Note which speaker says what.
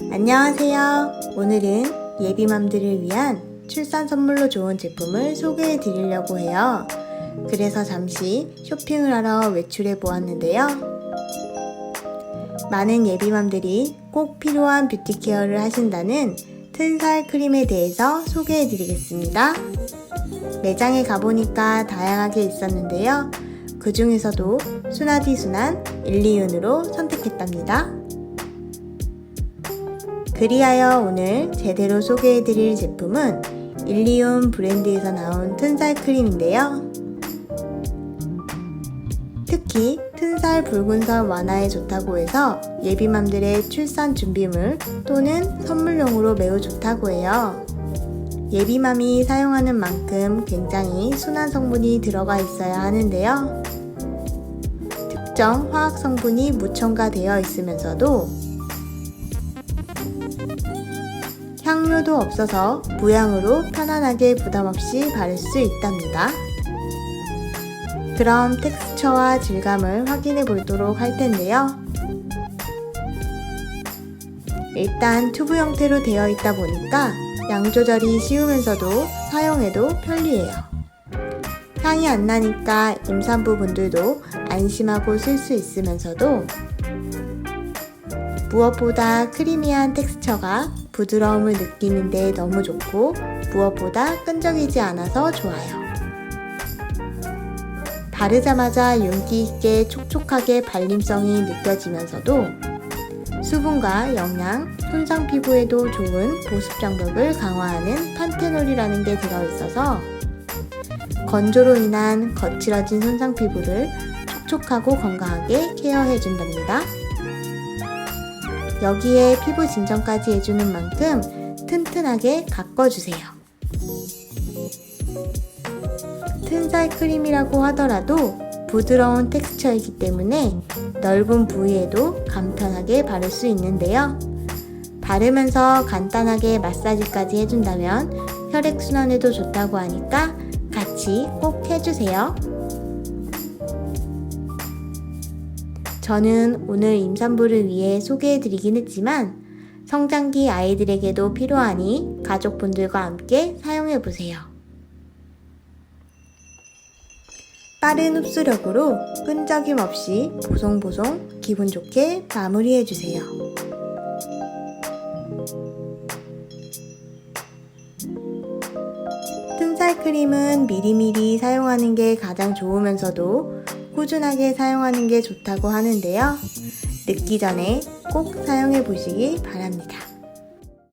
Speaker 1: 안녕하세요. 오늘은 예비맘들을 위한 출산 선물로 좋은 제품을 소개해 드리려고 해요. 그래서 잠시 쇼핑을 하러 외출해 보았는데요. 많은 예비맘들이 꼭 필요한 뷰티 케어를 하신다는 튼살 크림에 대해서 소개해 드리겠습니다. 매장에 가보니까 다양하게 있었는데요. 그 중에서도 순하디 순한 일리윤으로 선택했답니다. 그리하여 오늘 제대로 소개해드릴 제품은 일리온 브랜드에서 나온 튼살 크림인데요. 특히 튼살 붉은살 완화에 좋다고 해서 예비맘들의 출산 준비물 또는 선물용으로 매우 좋다고 해요. 예비맘이 사용하는 만큼 굉장히 순한 성분이 들어가 있어야 하는데요. 특정 화학 성분이 무첨가되어 있으면서도 향료도 없어서 무향으로 편안하게 부담 없이 바를 수 있답니다. 그럼 텍스처와 질감을 확인해 보도록 할 텐데요. 일단 튜브 형태로 되어 있다 보니까 양 조절이 쉬우면서도 사용해도 편리해요. 향이 안 나니까 임산부 분들도 안심하고 쓸 수 있으면서도 무엇보다 크리미한 텍스처가 부드러움을 느끼는데 너무 좋고 무엇보다 끈적이지 않아서 좋아요. 바르자마자 윤기 있게 촉촉하게 발림성이 느껴지면서도 수분과 영양, 손상 피부에도 좋은 보습 장벽을 강화하는 판테놀이라는 게 들어있어서 건조로 인한 거칠어진 손상 피부를 촉촉하고 건강하게 케어해준답니다. 여기에 피부 진정까지 해주는 만큼 튼튼하게 가꿔주세요. 튼살 크림이라고 하더라도 부드러운 텍스처이기 때문에 넓은 부위에도 간편하게 바를 수 있는데요. 바르면서 간단하게 마사지까지 해준다면 혈액순환에도 좋다고 하니까 같이 꼭 해주세요. 저는 오늘 임산부를 위해 소개해드리긴 했지만 성장기 아이들에게도 필요하니 가족분들과 함께 사용해보세요. 빠른 흡수력으로 끈적임 없이 보송보송 기분 좋게 마무리해주세요. 튼살 크림은 미리미리 사용하는 게 가장 좋으면서도 꾸준하게 사용하는 게 좋다고 하는데요. 늦기 전에 꼭 사용해 보시기 바랍니다.